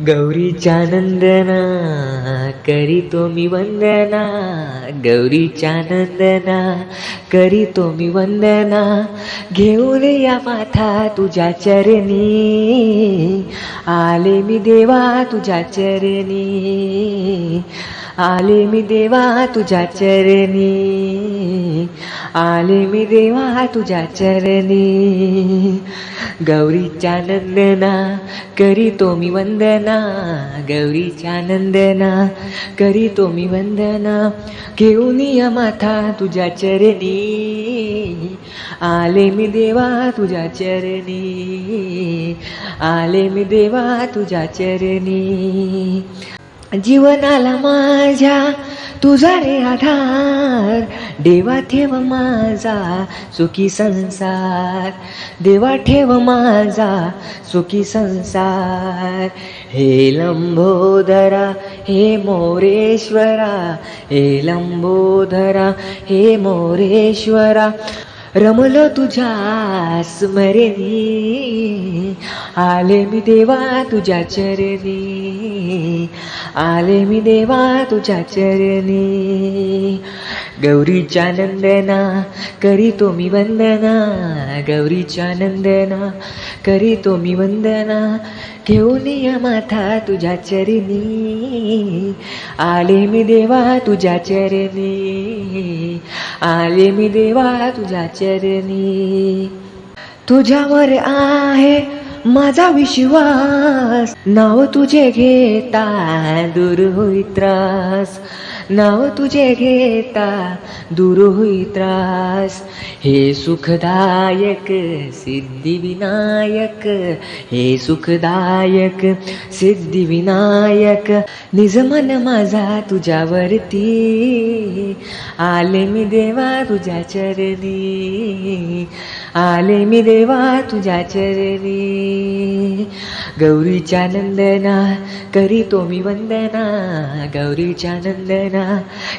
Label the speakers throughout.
Speaker 1: गौरीच्या नंदना करीतो मी वंदना. गौरीच्या नंदना करीतो मी वंदना. घेऊन या माथा तुझ्या चरणी. आले मी देवा तुझ्या चरणी. आले मी देवा तुझ्या चरणी. आले मी देवा तुझ्या चरणी. गौरीच्या नंदना करीतो मी वंदना. गौरीच्या नंदना करीतो मी वंदना. घेऊन या माथा तुझ्या चरणी. आले मी देवा तुझ्या चरणी. आले मी देवा तुझ्या चरणी. जीवनाला माझ्या तुझा रे आधार. देवा ठेव माझा सुखी संसार. देवा ठेव माझा सुखी संसार. हे लंबोधरा हे मोरेश्वरा. हे लंबोधरा हे मोरेश्वरा. रमलो तुझ्या स्मरणी. आले मी देवा तुझ्या चरणी. आले मी देवा तुझ्या चरणी. गौरीच्या नंदना करीतो मी वंदना. गौरीच्या नंदना करीतो मी वंदना. घेऊन या माथा तुझ्या चरणी. आले मी देवा तुझ्या चरणी. आले मी देवा तुझ्या चरणी. तुझ्यावर आहे माझा विश्वास. नाव तुझे घेता दूर होई त्रास. नाव तुझे घेता दूर होई त्रास. हे सुखदायक सिद्धिविनायक. हे सुखदायक सिद्धिविनायक. निज मन माझा तुझ्यावरती. आले मी देवा तुझ्या चरणी. आले मी देवा तुझ्या चरणी. गौरीच्या नंदना करीतो मी वंदना. गौरीच्या नंदना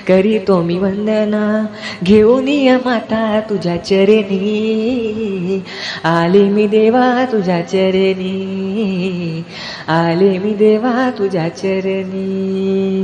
Speaker 1: करीतो मी वंदना. घेऊन या माता तुझ्या चरणी. आले मी देवा तुझ्या चरणी. आले मी देवा तुझ्या चरणी.